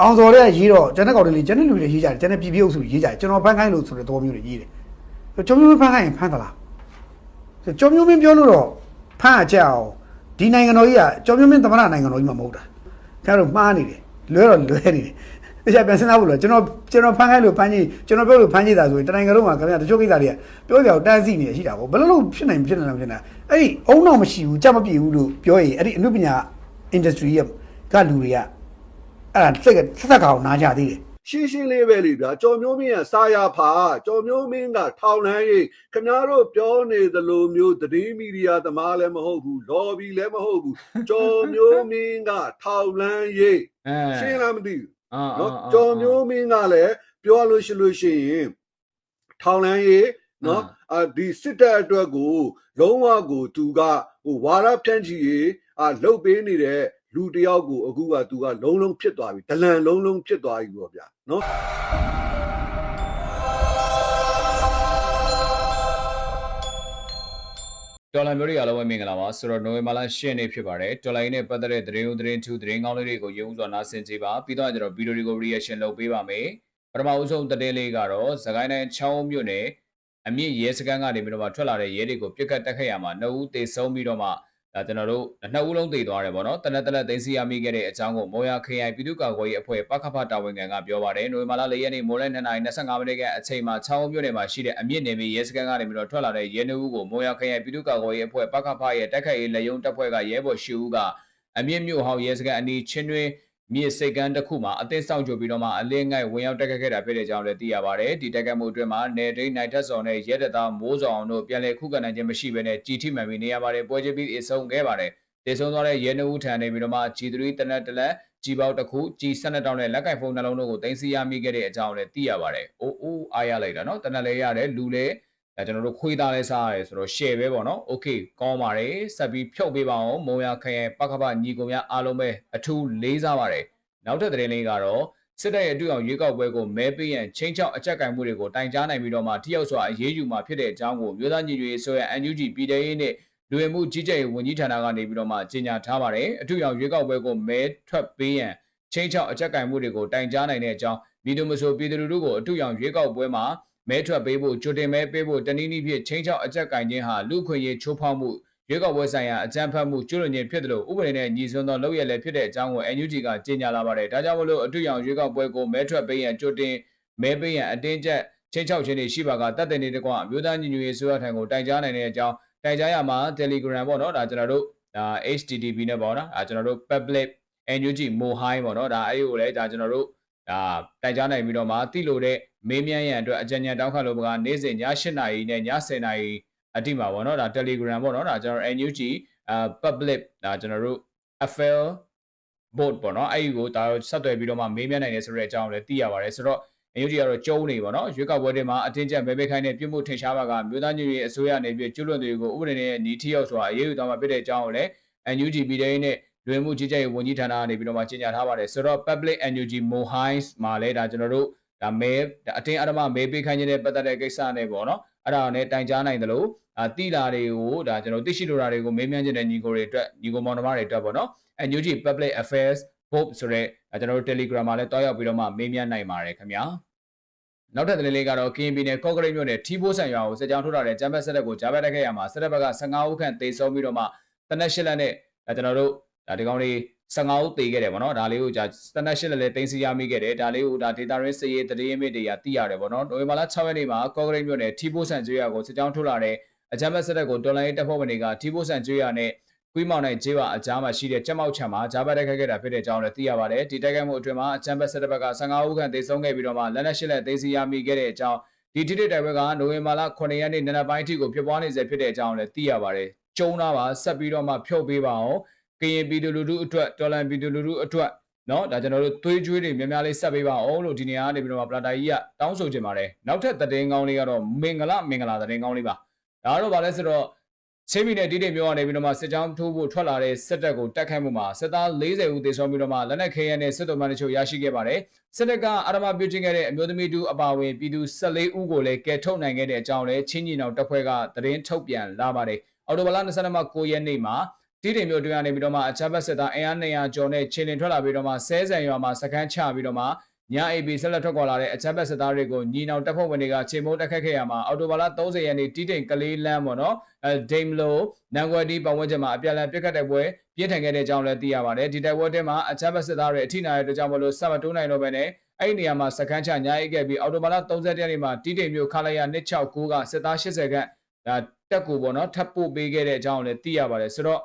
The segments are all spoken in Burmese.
အောင်စော်တဲ့ရေးတော့ကျန်တဲ့ကောင်တွေလေကျန်တဲ့လူတွေရေးကြတယ်ကျန်တဲ့ပြည်ပြည်အုပ်စုရေးကြတယ်ကျွန်တော်ဖန်ခိုင်းလို့ဆိုတဲ့တော်မျိုးတွေရေးတယ်ကျော်မျိုးမင်းဖန်ခိုင်းရင်ဖန်သလားကျော်မျိုးမင်းပြောလို့တော့ဖန်အချက်အောင်ဒီနိုင်ငံတော်ကြီးကကျော်မျိုးမင်းသမ္မတနိုင်ငံတော်ကြီးမှာမဟုတ်တာခင်ဗျားတို့မှားနေတယ်လွဲတော့လွဲနေတယ်တရားပြန်စဉ်းစားဖို့လို့ကျွန်တော်ကျွန်တော်ဖန်ခိုင်းလို့ဖန်ကြီးကျွန်တော်ပြောလို့ဖန်ကြီးတာဆိုရင်တနိုင်ငံလုံးမှာခင်ဗျာတချို့ကိစ္စတွေကပြောကြအောင်တန်းစီနေရှိတာပေါ့ဘယ်လိုလုပ်ဖြစ်နိုင်ဖြစ်နိုင်လဲဖြစ်နေတာအဲ့ဒီအုံတော့မရှိဘူးကြက်မပြေဘူးလို့ပြောရင်အဲ့ဒီအမှုပညာ industry ရဲ့ကလူတွေက အဲ့ဒါစက်ကစက်ကောင်နားကြသေးတယ်ရှင်းရှင်းလေးပဲလေဗျာကြော်မျိုးမင်းကစာရဖာကြော်မျိုးမင်းကထောင်လန်းရေးခင်ဗျားတို့ပြောနေသလိုမျိုးသတင်းမီဒီယာသမားလည်းမဟုတ်ဘူးလော်ဘီလည်းမဟုတ်ဘူးကြော်မျိုးမင်းကထောင်လန်းရေးအဲရှင်းလားမသိဘူးအာနော်ကြော်မျိုးမင်းကလည်းပြောလို့ရှိလို့ရှိရင်ထောင်လန်းရေးနော်အာဒီစစ်တပ်အတွက်ကိုလုံးဝကိုသူကဟိုဝါရဖြန့်ချီရေးအာလှုပ်ပေးနေတဲ့ လူတစ်ယောက်ကိုအခုကသူကလုံးလုံးဖြစ်သွားပြီဒလန်လုံးလုံးဖြစ်သွားပြီပေါ့ဗျာနော်တော်လိုင်းမျိုးတွေအားလုံးပဲမင်္ဂလာပါဆိုတော့နိုဝင်ဘာလ10ရက်နေ့ဖြစ်ပါတယ်တော်လိုင်းနဲ့ပတ်သက်တဲ့သတင်းဦးသတင်းထူးသတင်းကောင်းလေးတွေကိုရုံးစွာနားဆင်ကြပါပြီးတော့ကျွန်တော်ဗီဒီယိုတွေကို reaction လုပ်ပေးပါမယ်ပထမဦးဆုံးသတင်းလေးကတော့သခိုင်းတိုင်းချောင်းမြို့နယ်အမြင့်ရဲစခန်းကနေပြီးတော့မှထွက်လာတဲ့ရဲတွေကိုပြစ်ခတ်တက်ခဲ့ရမှာနှစ်ဦးသေဆုံးပြီးတော့မှ ဒါကျွန်တော်တို့နှစ်ဦးလုံးသေသွားတယ်ပေါ့နော်တနက်တနက်သိမ်းစီရမိခဲ့တဲ့အကြောင်းကိုမော်ယာ KI ပြည်သူ့ကာကွယ်ရေးအဖွဲ့ပကဖတာဝန်ခံကပြောပါတယ်နိုဝင်ဘာလ4ရက်နေ့မိုးလယ်2:25မိနစ်ကအချိန်မှာချောင်းမြို့နယ်မှာရှိတဲ့အမြင့်နယ်မြေရဲစခန်းကနေပြီးတော့ထွက်လာတဲ့ရဲနှုတ်ကိုမော်ယာ KI ပြည်သူ့ကာကွယ်ရေးအဖွဲ့ပကဖရဲ့တက်ခတ်ရေးလက်ယုံတပ်ဖွဲ့ကရဲဘော်ရှိဦးကအမြင့်မြို့ဟောင်းရဲစခန်းအနီးချင်းတွင် မြေစိတ်ကမ်းတစ်ခုမှာအသက်ဆောင်ကြပြီးတော့မှအလင်းငိုက်ဝင်ရောက်တက်ခဲ့ခဲ့တာဖြစ်တဲ့ကြောင်းလည်းသိရပါဗျ။ဒီတက်ခဲ့မှုအတွင်းမှာနေဒိတ်နိုင်ထက်ဆောင်နဲ့ရဲတသားမိုးဆောင်တို့ပြန်လည်ခုခံနိုင်ခြင်းမရှိဘဲနဲ့ကြီးထိမှန်ပြီးနေရပါတယ်ပွဲချင်းပြီးအဆုံးခဲ့ပါတယ်။တေဆုံးသွားတဲ့ရဲနှုတ်ထံနေပြီးတော့မှ G3 တနက်တလက်ကြီးပေါက်တစ်ခု G12 တောင်းနဲ့လက်ကင်ဖုန်းနှလုံးတို့ကိုတင်စီရမိခဲ့တဲ့အကြောင်းလည်းသိရပါတယ်။အိုးအိုးအားရလိုက်တာနော်။တနက်လည်းရတယ်လူလည်း ဒါကျွန်တော်တို့ခွေးသားလည်းစားရတယ်ဆိုတော့ share ပဲပေါ့နော်။ Okay ကောင်းပါတယ်။ဆက်ပြီးဖြုတ်ပေးပါအောင်မုံရခရိုင်ပကပညီကုံများအားလုံးပဲအထူးလေးစားပါတယ်။နောက်ထပ်သတင်းလေးကတော့စစ်တပ်ရဲ့အတူအောင်ရွေးကောက်ပွဲကိုမဲပေးရန်ချင်းချောက်အကြက်ကင်မှုတွေကိုတိုင်ကြားနိုင်ပြီးတော့မှထိရောက်စွာအရေးယူမှာဖြစ်တဲ့အကြောင်းကိုမြို့သားညီညွတ်ရေးဆိုရ NUG ပြည်ထောင်ရေးနဲ့လူဝင်မှုကြီးကြပ်ရေးဝန်ကြီးဌာနကနေပြီးတော့မှကြေညာထားပါတယ်။အထူးအောင်ရွေးကောက်ပွဲကိုမဲထွက်ပေးရန်ချင်းချောက်အကြက်ကင်မှုတွေကိုတိုင်ကြားနိုင်တဲ့အကြောင်းပြည်သူ့မဆိုပြည်သူလူထုကိုအထူးအောင်ရွေးကောက်ပွဲမှာ မဲထွက်ပေးဖို့ကြိုတင်မဲပေးဖို့တနည်းနည်းဖြင့်ချင်းချောက်အကြက်ကင်ခြင်းဟာလူခွင့်ရေးချိုးဖောက်မှုရွေးကောက်ပွဲဆိုင်ရာအကြမ်းဖက်မှုကျူးလွန်ခြင်းဖြစ်တယ်လို့ဥပဒေနဲ့ညီစွန်းသောလုပ်ရလည်းဖြစ်တဲ့အကြောင်းကို NUG ကကြေညာလာပါတယ်။ဒါကြောင့်မလို့အထူးအောင်ရွေးကောက်ပွဲကိုမဲထွက်ပေးရန်ကြိုတင်မဲပေးရန်အတင်းကျပ်ချင်းချောက်ခြင်းတွေရှိပါကတတ်တဲ့နေတကွအမျိုးသားညီညွတ်ရေးဆိုရထံကိုတိုင်ကြားနိုင်တဲ့အကြောင်းတိုင်ကြားရမှာ Telegram ပေါ့နော်ဒါကျွန်တော်တို့ဒါ HTTP နဲ့ပေါ့နော်ဒါကျွန်တော်တို့ public NUG Mohai ပေါ့နော်ဒါအဲ့ဒီကိုလည်းဒါကျွန်တော်တို့ ဒါတိုင်ကြားနိုင်ပြီးတော့မှတိလို့တဲ့မေးမြန်းရန်အတွက်အကြံဉာဏ်တောင်းခံလို့ပကနေ့စဉ်ည8:00နာရီနဲ့ည10:00နာရီအတိမှာပေါ့နော်ဒါ Telegram ပေါ့နော်ဒါကျွန်တော် NUG အာ public ဒါကျွန်တော်တို့ FL board ပေါ့နော်အဲ့ဒီကိုဒါဆက်သွယ်ပြီးတော့မှမေးမြန်းနိုင်တယ်ဆိုတဲ့အကြောင်းလည်းသိရပါတယ်ဆိုတော့ NUG ကတော့ကျုံးနေပေါ့နော်ရွေးကောက်ပွဲတွေမှာအတင်းကျပ်မဲပေးခိုင်းတဲ့ပြုမှုထင်ရှားပါကမြို့သားညွရေးအစိုးရနေပြီးကျွလွန်တွေကိုဥပဒေနဲ့ညီထီရောက်စွာအရေးယူသွားမှာဖြစ်တဲ့အကြောင်းကိုလည်း NUG ပြည်ထောင်နဲ့ လွေမှုကြီးကြပ်ရေးဝန်ကြီးဌာနကနေပြီးတော့မှကြေညာထားပါတယ်ဆိုတော့ Public NUG Mohines မှာလည်းဒါကျွန်တော်တို့ဒါမဲအတင်းအဓမ္မမဲပေးခိုင်းခြင်းနဲ့ပတ်သက်တဲ့ကိစ္စနဲ့ပေါ့နော်အဲ့ဒါနဲ့တိုင်ကြားနိုင်တယ်လို့အာတိလာတွေကိုဒါကျွန်တော်သိရှိလိုတာတွေကိုမေးမြန်းခြင်းတဲ့ညီကိုတွေအတွက်ညီကိုမောင်နှမတွေအတွက်ပေါ့နော် NUG Public Affairs Board ဆိုတဲ့ကျွန်တော်တို့ Telegram မှာလည်းတွားရောက်ပြီးတော့မှမေးမြန်းနိုင်ပါတယ်ခင်ဗျာနောက်ထပ်သတင်းလေးကတော့ KNB နဲ့ကော့ကရိတ်မြို့နယ်ထီးဖိုးဆန်ရွာကိုစစ်ကြောင်းထိုးထားတဲ့ကျမ်းပတ်ဆက်လက်ကိုကြားပတ်တက်ခဲ့ရမှာစစ်တပ်ဘက်က15ဦးခန့်သေဆုံးပြီးတော့မှတနက်ရှစ်လက်နဲ့ဒါကျွန်တော်တို့ ဒါဒီကောင်လေး15ဦးသေခဲ့တယ်ဗောနော်ဒါလေးကိုじゃတနက်ရှစ်လက်လည်းတင်စီရမိခဲ့တယ်ဒါလေးကိုဒါဒေတာရင်းစည်ရေးတရေမိတ်တွေကသိရတယ်ဗောနော်နိုဝင်ဘာလ6ရက်နေ့မှာကော့ကရိတ်မြို့နယ်ထီးဖိုးဆန်ကျွေးရွာကိုစစ်ကြောင်းထိုးလာတဲ့အကြမ်းဖက်စစ်တပ်ကိုတော်လိုင်းရေးတပ်ဖွဲ့ဝင်တွေကထီးဖိုးဆန်ကျွေးရွာနဲ့ကွီးမောင်နဲ့ကျေးရွာအကြားမှာရှိတဲ့ကြက်မောက်ချံမှာဂျာဘတ်တက်ခဲ့ခဲ့တာဖြစ်တဲ့အကြောင်းလည်းသိရပါတယ်ဒီတက်ခဲ့မှုအတွင်းမှာအကြမ်းဖက်စစ်တပ်ဘက်က15ဦးခန့်သေဆုံးခဲ့ပြီးတော့မှလက်နက်ရှစ်လက်သိမ်းဆည်းရမိခဲ့တဲ့အကြောင်းဒီတိတိတိုက်ပွဲကနိုဝင်ဘာလ9ရက်နေ့နံနက်ပိုင်းအထိကိုဖြစ်ပွားနေစေဖြစ်တဲ့အကြောင်းလည်းသိရပါတယ်ကျုံလာပါဆက်ပြီးတော့မှဖြုတ်ပေးပါအောင် ကရင်ပြည်သူလူထုအတွက်တော်လန်ပြည်သူလူထုအတွက်နော်ဒါကျွန်တော်တို့သွေးကြွေးတွေများများလေးဆက်ပေးပါအောင်လို့ဒီနေရာကနေပြီးတော့ပလာတာကြီးကတောင်းဆိုချင်ပါတယ်နောက်ထပ်သတင်းကောင်းလေးကတော့မင်္ဂလာမင်္ဂလာသတင်းကောင်းလေးပါဒါကတော့ဗာလဲဆိုတော့ချင်းပြည်နယ်တိတိမြို့ကနေပြီးတော့မှစစ်ကြောင်းထိုးဖို့ထွက်လာတဲ့စစ်တပ်ကိုတိုက်ခိုက်မှုမှာစစ်သား40ဦးသေဆုံးပြီးတော့မှလက်နက်ခဲယမ်းနဲ့စစ်တပ်မှတချို့ရရှိခဲ့ပါတယ်စစ်တပ်ကအရမပြုချင်းခဲ့တဲ့အမျိုးသမီးတူအပါဝင်ပြည်သူ14ဦးကိုလည်းကယ်ထုတ်နိုင်ခဲ့တဲ့အကြောင်းလဲချင်းညီနောင်တပ်ဖွဲ့ကသတင်းထုတ်ပြန်လာပါတယ်အော်တိုဘလာ22မှာ9ရက်နေ့မှာ တီးတိမ်မျိုးတွေကနေပြီးတော့မှအချမ်းဘတ်စစ်သားအင်အား200ကျော်နဲ့ခြေလင်ထွက်လာပြီးတော့မှဆဲဆန်ရွာမှာစကန်ချပြီးတော့မှည AB ဆက်လက်ထွက်ခွာလာတဲ့အချမ်းဘတ်စစ်သားတွေကိုညီနောင်တပ်ဖွဲ့ဝင်တွေကခြေမိုးတက်ခတ်ခဲ့ရမှာအော်တိုဘာလ30ရက်နေ့တီးတိမ်ကလေးလမ်းပေါ့နော်အဲဒိမ်လိုနန်ကွယ်ဒီပတ်ဝန်းကျင်မှာအပြန်အလှန်ပြစ်ခတ်တဲ့ပွဲပြင်းထန်ခဲ့တဲ့အကြောင်းလည်းသိရပါတယ်ဒီတိုက်ပွဲထဲမှာအချမ်းဘတ်စစ်သားတွေအထိနာရတဲ့အတွက်ကြောင့်မလို့ဆက်မတိုးနိုင်တော့ဘဲနဲ့အဲ့ဒီနေရာမှာစကန်ချညာရေးခဲ့ပြီးအော်တိုဘာလ30ရက်နေ့မှာတီးတိမ်မျိုးခလာရ269ကစစ်သား80ခန့်ဒါတက်ကူပေါ့နော်ထပ်ပို့ပေးခဲ့တဲ့အကြောင်းလည်းသိရပါတယ်ဆိုတော့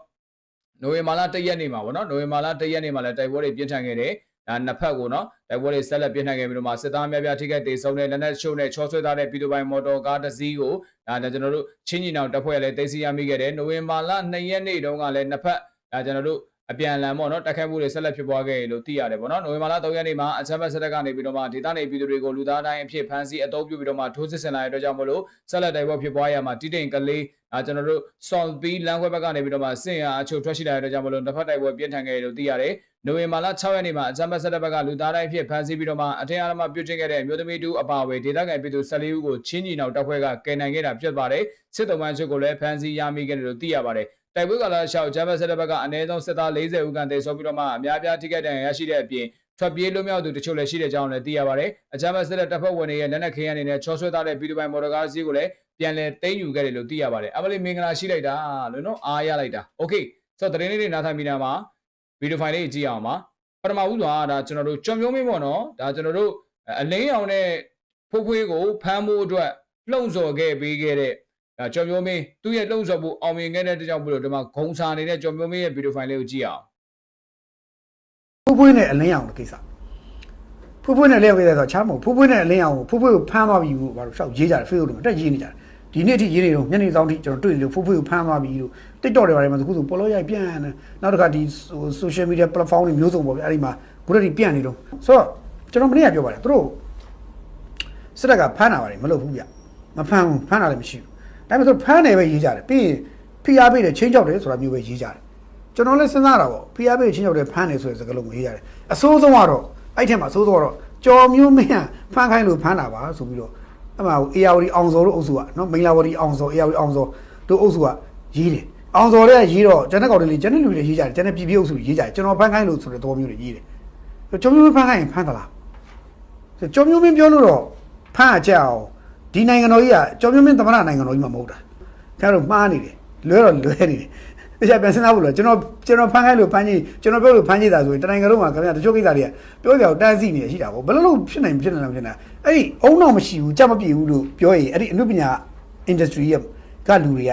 နိုဝင်ဘာလ1ရက်နေ့မှာပေါ့နော်နိုဝင်ဘာလ1ရက်နေ့မှာလည်းတိုက်ပွဲတွေပြင်းထန်ခဲ့တယ်ဒါနှစ်ဖက်ကိုနော်တိုက်ပွဲတွေဆက်လက်ပြင်းထန်ခဲ့ပြီးတော့မှစစ်သားများပြားထိခိုက်ဒေဆုံးတဲ့လက်နက်ရှုပ်နဲ့ချောဆွဲသားတဲ့ပြည်သူပိုင်မော်တော်ကားတစ်စီးကိုဒါလည်းကျွန်တော်တို့ချင်းညီနောင်တပ်ဖွဲ့လည်းသိသိရမိခဲ့တယ်နိုဝင်ဘာလ2ရက်နေ့တုန်းကလည်းနှစ်ဖက်ဒါကျွန်တော်တို့ အပြန်အလှန်ပေါ့နော်တိုက်ခိုက်မှုတွေဆက်လက်ဖြစ်ပွားခဲ့ရလို့သိရတယ်ပေါ့နော်နိုဝင်ဘာလ3ရက်နေ့မှာအချမ်းဘတ်ဆက်တက်ကနေပြီးတော့မှဒေသနေပြည်သူတွေကိုလူသားတိုင်းအဖြစ်ဖမ်းဆီးအသုံးပြုပြီးတော့မှထိုးစစ်ဆင်လာတဲ့အတွက်ကြောင့်မလို့ဆက်လက်တိုက်ပွဲဖြစ်ပွားရမှာတိတိမ်ကလေးဒါကျွန်တော်တို့ solve ပြီးလမ်းခွဲဘက်ကနေပြီးတော့မှစင်ရအချို့ထွက်ရှိလာတဲ့အတွက်ကြောင့်မလို့တစ်ဖက်တိုက်ပွဲပြင်းထန်ခဲ့တယ်လို့သိရတယ်နိုဝင်ဘာလ6ရက်နေ့မှာအချမ်းဘတ်ဆက်တက်ဘက်ကလူသားတိုင်းအဖြစ်ဖမ်းဆီးပြီးတော့မှအထင်အားမပြုတ်ကျခဲ့တဲ့အမျိုးသမီးတူအပါအဝင်ဒေသခံပြည်သူ14ဦးကိုချင်းညီနောင်တပ်ဖွဲ့ကကယ်နိုင်ခဲ့တာဖြစ်ပါတယ်စစ်တုံးမှန်းချုပ်ကိုလည်းဖမ်းဆီးရမိခဲ့တယ်လို့သိရပါတယ် တိုက်ပွဲကာလရှောက်ဂျမ်ဘတ်ဆက်တဲ့ဘက်ကအနည်းဆုံးစစ်သား40ဦးခန့်တေဆုံးပြီးတော့မှအများပြားထိခိုက်ဒဏ်ရာရရှိတဲ့အပြင်ထွက်ပြေးလွတ်မြောက်သူတချို့လည်းရှိတဲ့အကြောင်းလည်းသိရပါတယ်။အဂျမ်ဘတ်ဆက်တဲ့တပ်ဖွဲ့ဝင်တွေရဲ့လက်နက်ခဲယမ်းတွေနဲ့ချောဆွဲထားတဲ့ပြည်သူပိုင်မော်တော်ကားစီးကိုလည်းပြန်လည်သိမ်းယူခဲ့တယ်လို့သိရပါတယ်။အမလေးမင်္ဂလာရှိလိုက်တာလို့နော်အားရလိုက်တာ။ Okay ဆိုတော့သတင်းလေးတွေနားထောင်ပြီးတာမှာဗီဒီယိုဖိုင်လေးကြည့်အောင်ပါ။ပထမဦးစွာဒါကျွန်တော်တို့ကြော်မျိုးမင်းပေါ့နော်။ဒါကျွန်တော်တို့အလင်းအောင်နဲ့ဖိုးဖွေးကိုဖမ်းဖို့အတွက်လှုံ့ဆော်ခဲ့ပေးခဲ့တဲ့ ဒါကြော်မျိုးမင်းသူ့ရဲ့လှုံ့ဆော်ဖို့အောင်မြင်ခဲ့တဲ့အတွက်ကြောင့်မလို့ဒီမှာဂုံစာနေတဲ့ကြော်မျိုးမင်းရဲ့ဗီဒီယိုဖိုင်လေးကိုကြည့်အောင်ဖူးဖွေးနဲ့အလင်းအောင်တဲ့ကိစ္စဖူးဖွေးနဲ့အလင်းအောင်ကိစ္စဆိုချားမဟုတ်ဖူးဖွေးနဲ့အလင်းအောင်ကိုဖူးဖွေးကိုဖမ်းသွားပြီလို့ဘာလို့ရှောက်ရေးကြတယ်ဖေးလို့တက်ရေးနေကြတယ်ဒီနေ့ထိရေးနေတော့ညနေဆောင်ထိကျွန်တော်တွေ့နေလို့ဖူးဖွေးကိုဖမ်းသွားပြီလို့ TikTok တွေပါတယ်မှာအခုဆိုပေါ်လို့ရိုက်ပြန်နေနောက်တစ်ခါဒီဟို social media platform တွေမျိုးစုံပေါ့ဗျအဲ့ဒီမှာခုတည်းပြန်နေတော့ဆိုတော့ကျွန်တော်မနေ့ကပြောပါတယ်သူတို့စစ်တပ်ကဖမ်းတာပါတယ်မလုပ်ဘူးဗျမဖမ်းဘူးဖမ်းတာလည်းမရှိဘူး ဒါပေမဲ့သူဖမ်းတယ်ပဲရေးကြတယ်ပြီးရင်ဖိအားပေးတယ်ချင်းချောက်တယ်ဆိုတာမျိုးပဲရေးကြတယ်ကျွန်တော်လည်းစဉ်းစားတာပေါ့ PRP ချင်းရောက်တဲ့ဖမ်းနေဆိုတဲ့စကားလုံးကိုရေးရတယ်အစိုးဆုံးကတော့အဲ့ထက်မှာအစိုးဆုံးကတော့ကြော်မျိုးမင်းဖမ်းခိုင်းလို့ဖမ်းတာပါဆိုပြီးတော့အဲ့မှာ ARD အောင်စောတို့အုပ်စုကနော်မင်္ဂလာဝတီအောင်စော ARD အောင်စောတို့အုပ်စုကရေးတယ်အောင်စောတွေကရေးတော့ကျန်တဲ့ကောင်တွေလေကျန်တဲ့လူတွေရေးကြတယ်ကျန်တဲ့ပြည်ပြည်အုပ်စုရေးကြတယ်ကျွန်တော်ဖမ်းခိုင်းလို့ဆိုတဲ့တော်မျိုးတွေရေးတယ်ကြော်မျိုးမင်းဖမ်းခိုင်းရင်ဖမ်းသလားကြော်မျိုးမင်းပြောလို့တော့ဖမ်းရကြအောင် ဒီနိုင်ငံတော်ကြီးကကြော်မျိုးမင်းသမ္မတနိုင်ငံတော်ကြီးမှာမဟုတ်တာခင်ဗျားတို့မှားနေတယ်လွဲတော့လွဲနေတယ်တရားပြန်စဉ်းစားဖို့လို့ကျွန်တော်ကျွန်တော်ဖမ်းခိုင်းလို့ဖမ်းကြီးကျွန်တော်ပြောလို့ဖမ်းကြီးတာဆိုရင်တနိုင်ငံလုံးမှာခင်ဗျာတချို့ကိစ္စတွေကပြောကြအောင်တန်းစီနေရှိတာပေါ့ဘယ်လိုလုပ်ဖြစ်နိုင်ဖြစ်နိုင်လဲဖြစ်နေတာအဲ့ဒီအုံတော့မရှိဘူးကြက်မပြေဘူးလို့ပြောရင်အဲ့ဒီအနုပညာ industry ရဲ့ကလူတွေက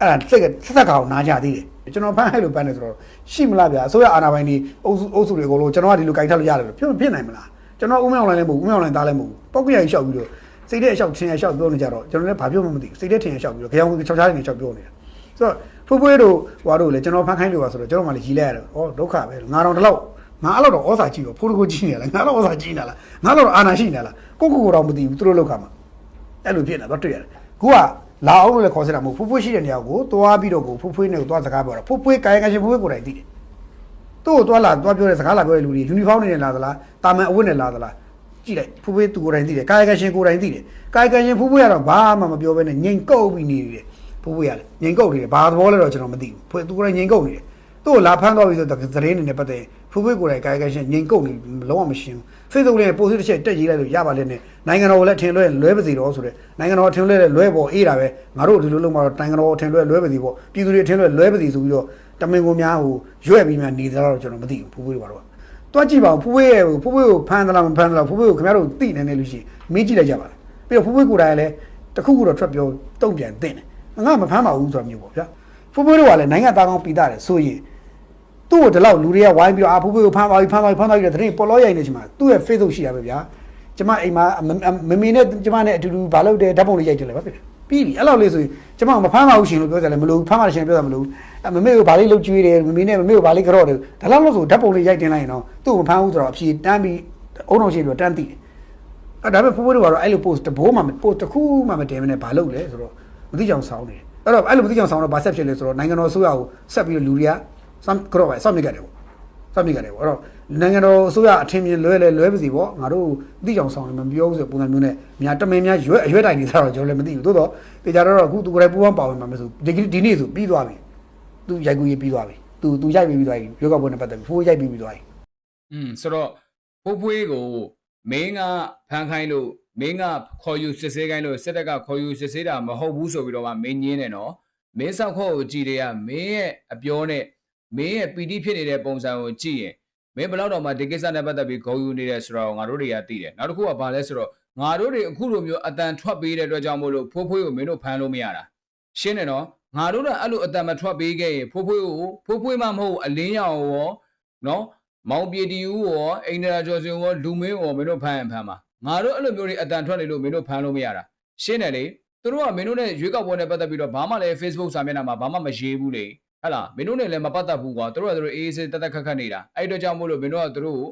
အဲ့ဒါစိတ်ကဆက်ဆက်ကောင်နားကြသေးတယ်ကျွန်တော်ဖမ်းခိုင်းလို့ဖမ်းတယ်ဆိုတော့ရှိမလားဗျာအစိုးရအာဏာပိုင်တွေအုပ်စုအုပ်စုတွေအကုန်လုံးကျွန်တော်ကဒီလိုကြိုက်ထပ်လို့ရတယ်လို့ဖြစ်မဖြစ်နိုင်မလားကျွန်တော်ဦးမောင်လိုင်းလည်းမဟုတ်ဦးမောင်လိုင်းသားလည်းမဟုတ်ဘူးပောက်ကရရှောက်ပြီးတော့ စိတ်ထဲရှောက်ထင်ရရှောက်ပြောနေကြတော့ကျွန်တော်လည်းဘာပြောမှမသိဘူးစိတ်ထဲထင်ရရှောက်ပြီးတော့ကြောင်ချောက်ချားနေရှောက်ပြောနေတာဆိုတော့ဖိုးဖွေးတို့ဟွာတို့လည်းကျွန်တော်ဖန်ခိုင်းလို့ပါဆိုတော့ကျွန်တော်မှလည်းရီးလိုက်ရတယ်။ဩဒုက္ခပဲငါတော့တလောက်ငါအဲ့လောက်တော့ဩစာကြည့်ရောဖိုးတကိုကြည့်နေလားငါတော့ဩစာကြည့်နေလားငါတော့အာနာရှိနေလားကိုကိုကိုတော့မသိဘူးသူတို့လောက်ခါမှာအဲ့လိုဖြစ်နေတာတော့တွေ့ရတယ်။ခုကလာအောင်လို့လည်းခေါ်စရာမဟုတ်ဖိုးဖွေးရှိတဲ့နေရာကိုသွားပြီးတော့ကိုဖိုးဖွေးနဲ့ကိုသွားစကားပြောတာဖိုးဖွေးကာယကရှင်ဖိုးဖွေးကိုယ်တိုင်သိတယ်။သူ့ကိုသွားလာသွားပြောတဲ့စကားလာပြောတဲ့လူတွေယူနီဖောင်းနဲ့လာသလားတာမန်အဝတ်နဲ့လာသလား ကြည့်လိုက်ဖိုးဖွေးသူကိုယ်တိုင်သိတယ်ကာယကရှင်ကိုယ်တိုင်သိတယ်ကာယကရှင်ဖိုးဖွေးကတော့ဘာမှမပြောဘဲနဲ့ငိန်ကုတ်ပြီးနေတယ်ဖိုးဖွေးရတယ်ငိန်ကုတ်နေတယ်ဘာသဘောလဲတော့ကျွန်တော်မသိဘူးဖွေးသူကိုယ်တိုင်ငိန်ကုတ်နေတယ်သူ့ကိုလာဖမ်းသွားပြီဆိုတော့သတင်းနေနဲ့ပတ်သက်ဖိုးဖွေးကိုယ်တိုင်ကာယကရှင်ငိန်ကုတ်နေလုံးဝမရှင်းဘူး Facebook လေးပို့စစ်တစ်ချက်တက်ရေးလိုက်လို့ရပါလိမ့်နဲ့နိုင်ငံတော်ကိုလည်းထင်လွဲလွဲပါစေတော့ဆိုတဲ့နိုင်ငံတော်ထင်လွဲလွဲပေါ်အေးတာပဲငါတို့ဒီလိုလုံးမှာတော့နိုင်ငံတော်ထင်လွဲလွဲပါစေပေါ့ပြည်သူတွေထင်လွဲလွဲပါစေဆိုပြီးတော့တမင်ကိုများဟိုရွက်ပြီးမှနေသလားတော့ကျွန်တော်မသိဘူးဖိုးဖွေးဘာတော့ တွားကြည့်ပါဦးဖိုးဖွေးရဲ့ဖိုးဖွေးကိုဖမ်းသလားမဖမ်းသလားဖိုးဖွေးကိုခင်ဗျားတို့သိနေနေလို့ရှိရင်မေးကြည့်လိုက်ကြပါလားပြီးတော့ဖိုးဖွေးကိုယ်တိုင်လည်းတခုခုတော့ထွက်ပြောတုံ့ပြန်တင်တယ်ငါမဖမ်းပါဘူးဆိုတာမျိုးပေါ့ဗျာဖူးဖူးတို့ကလည်းနိုင်ငံသားကောင်းပြီးသားတယ်ဆိုရင်သူ့ကိုဒီလောက်လူတွေကဝိုင်းပြီးတော့အာဖူးဖူးကိုဖမ်းပါပြီဖမ်းပါပြီဖမ်းပါပြီတဲ့တဲ့ပေါ်လို့ရိုက်နေချင်မှာသူ့ရဲ့ Facebook ရှိရပဲဗျာကျမအိမ်မှာမမေနဲ့ကျမနဲ့အတူတူဘာလုပ်တယ်ဓာတ်ပုံလေးရိုက်တယ်လေဗျာပြီးပြီအဲ့လောက်လေးဆိုရင်ကျမမဖမ်းပါဘူးရှင်လို့ပြောကြတယ်မလို့ဖမ်းပါရှင်ပြောတာမလို့ မမေကိုဘာလေးလုပ်ကျွေးတယ်မမေနဲ့မမေကိုဘာလေးကြော့တယ်ဒါလောက်လို့ဆိုဓာတ်ပုံလေးရိုက်တင်လိုက်ရင်တော့သူ့ကိုမဖမ်းဘူးဆိုတော့အဖြေတန်းပြီးအုံတော်ရှိပြီးတော့တန်းသိတယ်အဲ့ဒါပေမဲ့ဖူးဖူးတို့ကတော့အဲ့လို post တဘိုးမှ post တစ်ခုမှမတင်မနဲ့ဘာလုပ်လဲဆိုတော့မသိကြအောင်ဆောင်းနေတယ်အဲ့တော့အဲ့လိုမသိကြအောင်ဆောင်တော့ဗာဆက်ဖြစ်လဲဆိုတော့နိုင်ငံတော်အစိုးရကိုဆက်ပြီးတော့လူတွေကစမ်ကတော့ပဲစောင့်မြစ်ကြတယ်ပေါ့စောင့်မြစ်ကြတယ်ပေါ့အဲ့တော့နိုင်ငံတော်အစိုးရအထင်မြင်လွဲလဲလွဲပါစီပေါ့ငါတို့သိကြအောင်ဆောင်ရင်မပြောဘူးဆိုပုံစံမျိုးနဲ့များတမင်များရွက်အရွက်တိုင်နေတာတော့ကျွန်တော်လည်းမသိဘူးသို့တော့တေချာတော့အခုသူကိုယ်တိုင်ပူပေါင်းပါဝင်မှာမဆိုဒီဒီနေ့ဆိုပြီးသွားပြီ သူရိုက်ကူးရေးပြီးသွားပြီသူသူရိုက်ပြီးပြီးသွားပြီရွေးကောက်ပွဲနဲ့ပတ်သက်ပြီးဖိုးရိုက်ပြီးပြီးသွားပြီอืมဆိုတော့ဖိုးဖွေးကိုမင်းကဖန်ခိုင်းလို့မင်းကခေါ်ယူစစ်ဆေးခိုင်းလို့စစ်တပ်ကခေါ်ယူစစ်ဆေးတာမဟုတ်ဘူးဆိုပြီးတော့မှမင်းညင်းတယ်နော်မင်းဆောက်ခေါ်ကိုကြည်တွေကမင်းရဲ့အပြောနဲ့မင်းရဲ့ပီတိဖြစ်နေတဲ့ပုံစံကိုကြည့်ရင်မင်းဘယ်လောက်တော့မှဒီကိစ္စနဲ့ပတ်သက်ပြီးဂုဏ်ယူနေတယ်ဆိုတော့ငါတို့တွေကသိတယ်နောက်တစ်ခုကဘာလဲဆိုတော့ငါတို့တွေအခုလိုမျိုးအတန်ထွက်ပေးတဲ့အတွက်ကြောင့်မို့လို့ဖိုးဖွေးကိုမင်းတို့ဖမ်းလို့မရတာရှင်းတယ်နော် ငါတို့ကအဲ့လိုအတန်မထွက်ပေးခဲ့ရင်ဖိုးဖွေးကိုဖိုးဖွေးမှမဟုတ်အလင်းရောင်ရောနော်မောင်ပြေတီဦးရောအိန္ဒရာကျော်စင်ရောလူမင်းရောမင်းတို့ဖမ်းရင်ဖမ်းပါငါတို့အဲ့လိုမျိုးတွေအတန်ထွက်နေလို့မင်းတို့ဖမ်းလို့မရတာရှင်းတယ်လေသူတို့ကမင်းတို့နဲ့ရွေးကောက်ပွဲနဲ့ပတ်သက်ပြီးတော့ဘာမှလည်း Facebook စာမျက်နှာမှာဘာမှမရေးဘူးလေဟဟလားမင်းတို့နဲ့လည်းမပတ်သက်ဘူးကွာသူတို့ကသူတို့အေးအေးဆေးတက်တက်ခက်ခက်နေတာအဲ့အတွက်ကြောင့်မို့လို့မင်းတို့ကသူတို့ကို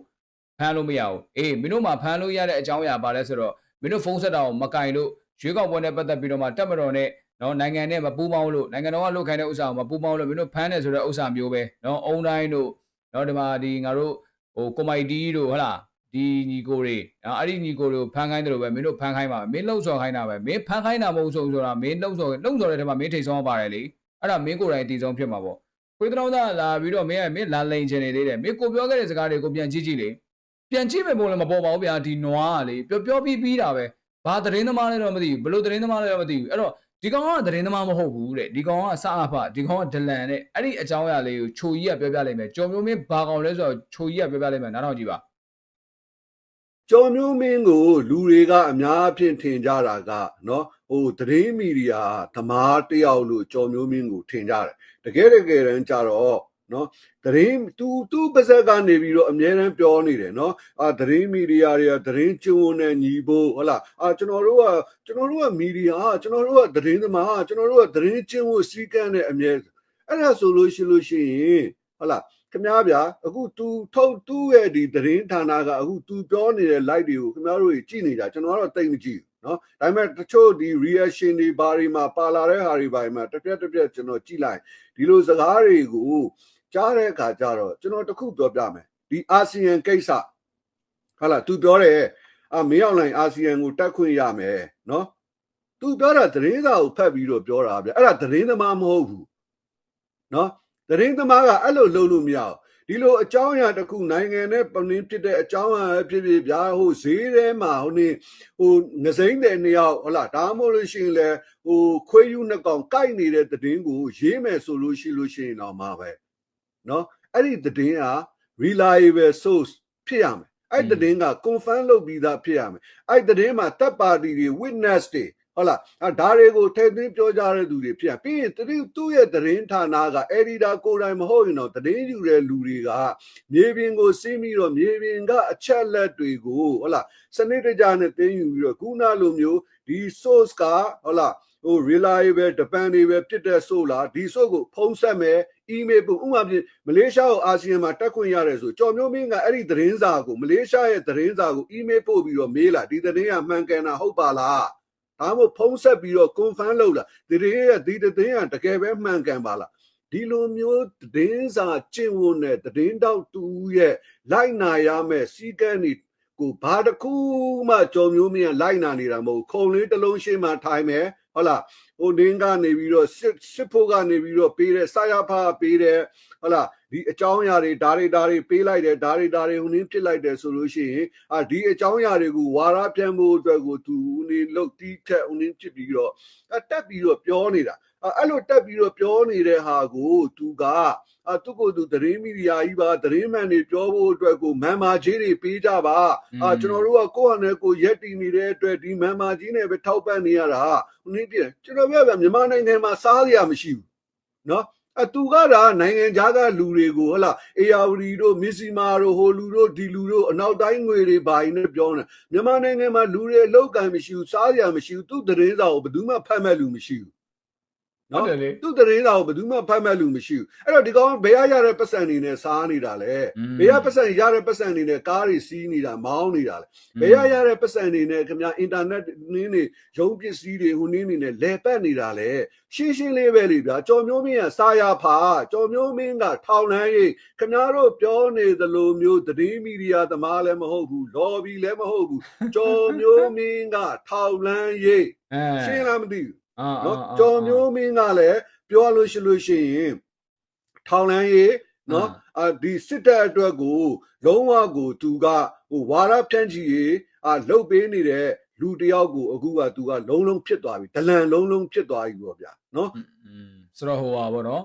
ဖမ်းလို့မရဘူးအေးမင်းတို့မှဖမ်းလို့ရတဲ့အကြောင်းအရာပါလဲဆိုတော့မင်းတို့ဖုန်းဆက်တာကိုမကင်လို့ရွေးကောက်ပွဲနဲ့ပတ်သက်ပြီးတော့မှတက်မတော်နဲ့ နော်နိုင်ငံနဲ့မပူးပေါင်းလို့နိုင်ငံတော်ကလုတ်ခိုင်းတဲ့ဥစ္စာကိုမပူးပေါင်းလို့မင်းတို့ဖမ်းတယ်ဆိုတဲ့ဥစ္စာမျိုးပဲနော်အုံတိုင်းတို့နော်ဒီမှာဒီငါတို့ဟိုကွန်မိုက်တီတို့ဟုတ်လားဒီညီကိုတွေနော်အဲ့ဒီညီကိုတွေကိုဖမ်းခိုင်းတယ်လို့ပဲမင်းတို့ဖမ်းခိုင်းပါမယ်မင်းလှုပ်ဆော်ခိုင်းတာပဲမင်းဖမ်းခိုင်းတာမဟုတ်ဆိုဆိုတာမင်းလှုပ်ဆော်လှုပ်ဆော်တဲ့ထဲမှာမင်းထိတ်ဆုံးပါတယ်လေအဲ့ဒါမင်းကိုယ်တိုင်တည်ဆုံးဖြစ်မှာပေါ့ခွေးတောင်းသားလာပြီးတော့မင်းကမင်းလာလိန်ချင်နေသေးတယ်မင်းကိုပြောခဲ့တဲ့စကားတွေကိုပြန်ကြည့်ကြည့်လေပြန်ကြည့်မယ်ပုံလည်းမပေါ်ပါဘူးဗျာဒီနွားကလေပြောပြောပြီးပြီးတာပဲဘာသတင်းသမားလဲတော့မသိဘူးဘလို့သတင်းသမားလဲတော့မသိဘူးအဲ့တော့ ဒီကောင်ကသတင်းသမားမဟုတ်ဘူးတဲ့ဒီကောင်ကစအဖဒီကောင်ကဒလန်တဲ့အဲ့ဒီအကြောင်းအရာလေးကိုချိုကြီးကပြောပြလိုက်မယ်ကြော်မျိုးမင်းဘာကောင်လဲဆိုတော့ချိုကြီးကပြောပြလိုက်မယ်နားထောင်ကြည့်ပါကျော်မျိုးမင်းကိုလူတွေကအများအပြားထင်ကြတာကနော်ဟိုသတင်းမီဒီယာသမားတယောက်လို့ကျော်မျိုးမင်းကိုထင်ကြတယ်တကယ်တကယ်တမ်းကြတော့ နော်သတင်းသူသူပါဇက်ကနေပြီးတော့အများတန်းပြောနေတယ်နော်အာသတင်းမီဒီယာတွေကသတင်းကျုံနဲ့ညီဖို့ဟုတ်လားအာကျွန်တော်တို့ကကျွန်တော်တို့ကမီဒီယာကျွန်တော်တို့ကသတင်းသမားကျွန်တော်တို့ကသတင်းကျုံကိုစီးကမ်းတဲ့အမြဲအဲ့ဒါဆိုလို့ရှိလို့ရှိရင်ဟုတ်လား ခင်ဗျားဗျာအခု तू ထုတ်သူ့ရဲ့ဒီသတင်းဌာနကအခု तू ပြောနေတဲ့ live တွေကိုခင်ဗျားတို့ကြည့်နေကြကျွန်တော်ကတော့တိတ်မကြည့်ဘူးเนาะဒါပေမဲ့တချို့ဒီ reaction တွေဘာတွေမှာပါလာတဲ့ဟာတွေဘာတွေမှာတစ်ပြက်တစ်ပြက်ကျွန်တော်ကြည့်လိုက်ဒီလိုစကားတွေကို ကြားတဲ့အခါကျတော့ကျွန်တော်တခုပြောပြမယ်ဒီအာဆီယံကိစ္စဟာလား तू ပြောတယ်အာမင်းအောင်လိုင်အာဆီယံကိုတက်ခွင့်ရမယ်နော် तू ပြောတာသတင်းစာကိုဖတ်ပြီးတော့ပြောတာဗျအဲ့ဒါသတင်းသမားမဟုတ်ဘူးနော်သတင်းသမားကအဲ့လိုလုပ်လို့မရဘူးဒီလိုအကြောင်းအရာတစ်ခုနိုင်ငံနဲ့ပလင်းဖြစ်တဲ့အကြောင်းအရာဖြစ်ဖြစ်ဗျာဟိုဈေးထဲမှာဟိုနေဟိုငစိမ့်တဲ့နေရောက်ဟလာဒါမှမဟုတ်လို့ရှိရင်လေဟိုခွေးယူနှစ်ကောင်ကိုက်နေတဲ့တည်င်းကိုရေးမယ်ဆိုလို့ရှိလို့ရှိရင်တော့မှာပဲ နော်အဲ့ဒီသတင်းက reliable source ဖြစ်ရမယ်အဲ့သတင်းက confirm လုပ်ပြီးသားဖြစ်ရမယ်အဲ့သတင်းမှာတပ်ပါတီတွေ witness တွေဟုတ်လားအဲဒါတွေကိုထည့်သွင်းပြောကြတဲ့သူတွေဖြစ်ရပြီးရင်သူသူ့ရဲ့သတင်းဌာနက editor ကိုယ်တိုင်မဟုတ်ရင်တော့သတင်းယူတဲ့လူတွေကမြေပြင်ကိုစီးပြီးတော့မြေပြင်ကအချက်လက်တွေကိုဟုတ်လားစနစ်တကျနဲ့တင်ယူပြီးတော့ခုနလိုမျိုးဒီ source ကဟုတ်လားဟို reliable dependable ဖြစ်တဲ့ source လားဒီ source ကိုဖုံးဆက်မယ် email ပို့ဥပမာဖြင့်မလေးရှားကိုအာဆီယံမှာတက်ခွင့်ရတယ်ဆိုကြော်မျိုးမင်းကအဲ့ဒီသတင်းစာကိုမလေးရှားရဲ့သတင်းစာကို email ပို့ပြီးတော့မေးလာဒီသတင်းကမှန်ကန်တာဟုတ်ပါလားဒါမှမဟုတ်ဖုံးဆက်ပြီးတော့ confirm လုပ်လာဒီသတင်းရဲ့ဒီသတင်းကတကယ်ပဲမှန်ကန်ပါလားဒီလိုမျိုးသတင်းစာကျင့်ဝတ်နဲ့သတင်းတောက်တူရဲ့လိုက်နာရမယ့်စီကံနေကိုဘာတစ်ခုမှကြော်မျိုးမင်းကလိုက်နာနေတာမဟုတ်ခုံလေးတစ်လုံးရှင်းမှထိုင်မယ်ဟုတ်လား ဟိုနင်းကနေပြီးတော့စစ်စစ်ဖို့ကနေပြီးတော့ပေးတယ်စာရဖာပေးတယ်ဟုတ်လားဒီအကြောင်းအရာတွေဓာတ်တွေဓာတ်တွေပေးလိုက်တယ်ဓာတ်တွေဓာတ်တွေဟိုနင်းဖြစ်လိုက်တယ်ဆိုလို့ရှိရင်အာဒီအကြောင်းအရာတွေကိုဝါရပြန်ဖို့အတွက်ကိုသူနေလုတ်တီးထက်ဟိုနင်းဖြစ်ပြီးတော့အတက်ပြီးတော့ပြောနေတာ အဲ့လိုတက်ပြီးတော့ပြောနေတဲ့ဟာကိုသူကသူကိုယ်သူသတင်းမီဒီယာကြီးပါသတင်းမှန်တွေပြောဖို့အတွက်ကိုမန်မာကြီးတွေပေးကြပါအာကျွန်တော်တို့ကကိုယ့်ဟာနဲ့ကိုယ်ရက်တည်နေတဲ့အတွက်ဒီမန်မာကြီးနဲ့ပဲထောက်ပံ့နေရတာဦးနေပြည်ကျွန်တော်ပြောပြမြန်မာနိုင်ငံမှာစားရမရှိဘူးနော်အတူကဒါနိုင်ငံခြားကလူတွေကိုဟလာအေယာဝတီတို့မစ္စည်းမာတို့ဟိုလူတို့ဒီလူတို့အနောက်တိုင်းငွေတွေဘာရင်နဲ့ပြောနေမြန်မာနိုင်ငံမှာလူတွေအလောက်ကန်မရှိဘူးစားရမရှိဘူးသူသတင်းစာကိုဘယ်သူမှဖတ်မဲ့လူမရှိဘူး ဟုတ်တယ်လေသူ့သတင်းစာကိုဘယ်သူမှဖတ်မဲ့လူမရှိဘူးအဲ့တော့ဒီကောင်ဘယ်ရရတဲ့ပတ်စံနေနဲ့စားနေတာလဲဘယ်ရပတ်စံရတဲ့ပတ်စံနေနဲ့ကားတွေစီးနေတာမောင်းနေတာလဲဘယ်ရရတဲ့ပတ်စံနေနဲ့ခင်ဗျာအင်တာနက်နင်းနေရုံးပစ္စည်းတွေဟိုနင်းနေနဲ့လဲပတ်နေတာလဲရှင်းရှင်းလေးပဲလေဗျာကြော်မျိုးမင်းကစားရဖာကြော်မျိုးမင်းကထောင်လန်းရေးခင်ဗျားတို့ပြောနေသလိုမျိုးသတင်းမီဒီယာသမားလည်းမဟုတ်ဘူးလော်ဘီလည်းမဟုတ်ဘူးကြော်မျိုးမင်းကထောင်လန်းရေးအဲရှင်းလားမသိဘူးအာ နော်ကြော်မျိုးမင်းကလည်းပြောလို့ရှိလို့ရှိရင်ထောင်လန်းရေးနော်အာဒီစစ်တပ်အတွက်ကို လုံးဝကို သူကဟိုဝါရဖြန့်ချီရေးအာလှုပ်ပေးနေတဲ့လူတစ်ယောက်ကိုအခုကသူကလုံးလုံးဖြစ်သွားပြီဒလန်လုံးလုံးဖြစ်သွားပြီပေါ့ဗျာနော်อืมဆိုတော့ဟိုပါဗောနော်